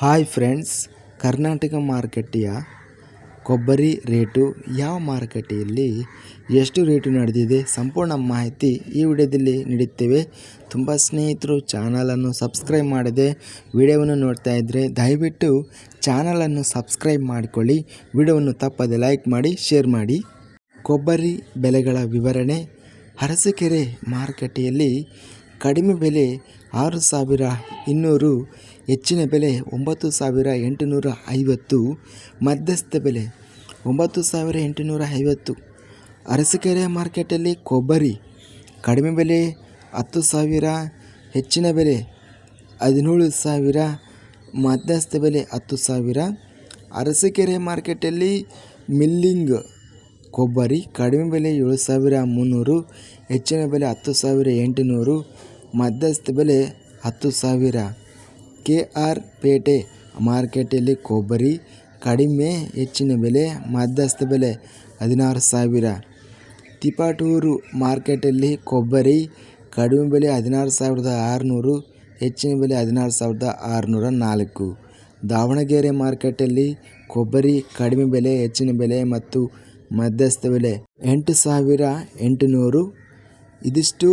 Hi friends, Karnataka ಮಾರುಕಟ್ಟೆಯ ಕೊಬ್ಬರಿ rate ಯಾವ ಮಾರುಕಟ್ಟೆಯಲ್ಲಿ ಎಷ್ಟು ರೇಟು ನಡೆದಿದೆ ಸಂಪೂರ್ಣ ಮಾಹಿತಿ ಈ ವಿಡಿಯೋದಲ್ಲಿ ನೀಡುತ್ತೇವೆ. ತುಂಬ ಸ್ನೇಹಿತರು ಚಾನಲನ್ನು ಸಬ್ಸ್ಕ್ರೈಬ್ ಮಾಡದೆ ವಿಡಿಯೋವನ್ನು ನೋಡ್ತಾ ಇದ್ದರೆ ದಯವಿಟ್ಟು ಚಾನಲನ್ನು ಸಬ್ಸ್ಕ್ರೈಬ್ ಮಾಡಿಕೊಳ್ಳಿ, ವಿಡಿಯೋವನ್ನು ತಪ್ಪದೆ ಲೈಕ್ ಮಾಡಿ, ಶೇರ್ ಮಾಡಿ. ಕೊಬ್ಬರಿ ಬೆಲೆಗಳ ವಿವರಣೆ, ಅರಸಕೆರೆ ಮಾರುಕಟ್ಟೆಯಲ್ಲಿ ಕಡಿಮೆ ಬೆಲೆ ಆರು ಸಾವಿರ ಇನ್ನೂರು, ಹೆಚ್ಚಿನ ಬೆಲೆ ಒಂಬತ್ತು ಸಾವಿರ ಎಂಟುನೂರ ಐವತ್ತು, ಮಧ್ಯಸ್ಥ ಬೆಲೆ ಒಂಬತ್ತು ಸಾವಿರ ಎಂಟುನೂರ ಐವತ್ತು. ಅರಸೀಕೆರೆ ಮಾರ್ಕೆಟಲ್ಲಿ ಕೊಬ್ಬರಿ ಕಡಿಮೆ ಬೆಲೆ ಹತ್ತು ಸಾವಿರ, ಹೆಚ್ಚಿನ ಬೆಲೆ ಹದಿನೇಳು ಸಾವಿರ, ಮಧ್ಯಸ್ಥ ಬೆಲೆ ಹತ್ತು ಸಾವಿರ. ಅರಸೀಕೆರೆ ಮಾರ್ಕೆಟಲ್ಲಿ ಮಿಲ್ಲಿಂಗ್ ಕೊಬ್ಬರಿ ಕಡಿಮೆ ಬೆಲೆ ಏಳು ಸಾವಿರ ಮುನ್ನೂರು, ಹೆಚ್ಚಿನ ಬೆಲೆ ಹತ್ತು ಸಾವಿರ ಎಂಟುನೂರು ಮಧ್ಯಸ್ಥ ಬೆಲೆ ಹತ್ತು ಸಾವಿರ. ಕೆ ಆರ್ ಪೇಟೆ ಮಾರ್ಕೆಟಲ್ಲಿ ಕೊಬ್ಬರಿ ಕಡಿಮೆ ಹೆಚ್ಚಿನ ಬೆಲೆ ಮಧ್ಯಸ್ಥ ಬೆಲೆ ಹದಿನಾರು ಸಾವಿರ. ತಿಪಟೂರು ಮಾರ್ಕೆಟಲ್ಲಿ ಕೊಬ್ಬರಿ ಕಡಿಮೆ ಬೆಲೆ ಹದಿನಾರು ಸಾವಿರದ ಆರುನೂರು, ಹೆಚ್ಚಿನ ಬೆಲೆ ಹದಿನಾರು ಸಾವಿರದ ಆರುನೂರ ನಾಲ್ಕು. ದಾವಣಗೆರೆ ಮಾರ್ಕೆಟಲ್ಲಿ ಕೊಬ್ಬರಿ ಕಡಿಮೆ ಬೆಲೆ, ಹೆಚ್ಚಿನ ಬೆಲೆ ಮತ್ತು ಮಧ್ಯಸ್ಥ ಬೆಲೆ ಎಂಟು ಸಾವಿರ ಎಂಟುನೂರು. ಇದಿಷ್ಟು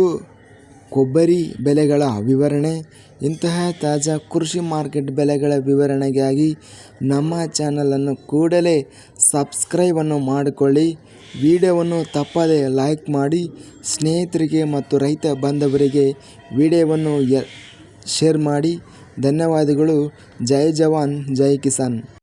ಕೊಬ್ಬರಿ ಬೆಲೆಗಳ ವಿವರಣೆ, ಇಂತಹ ತಾಜಾ ಕೃಷಿ ಮಾರ್ಕೆಟ್ ಬೆಲೆಗಳ ವಿವರಣೆಗಾಗಿ ನಮ್ಮ ಚಾನಲನ್ನು ಕೂಡಲೇ ಸಬ್ಸ್ಕ್ರೈಬನ್ನು ಮಾಡಿಕೊಳ್ಳಿ. ವಿಡಿಯೋವನ್ನು ತಪ್ಪದೆ ಲೈಕ್ ಮಾಡಿ. ಸ್ನೇಹಿತರಿಗೆ ಮತ್ತು ರೈತ ಬಾಂಧವರಿಗೆ ವಿಡಿಯೋವನ್ನು ಶೇರ್ ಮಾಡಿ. ಧನ್ಯವಾದಗಳು. ಜೈ ಜವಾನ್, ಜೈ ಕಿಸಾನ್.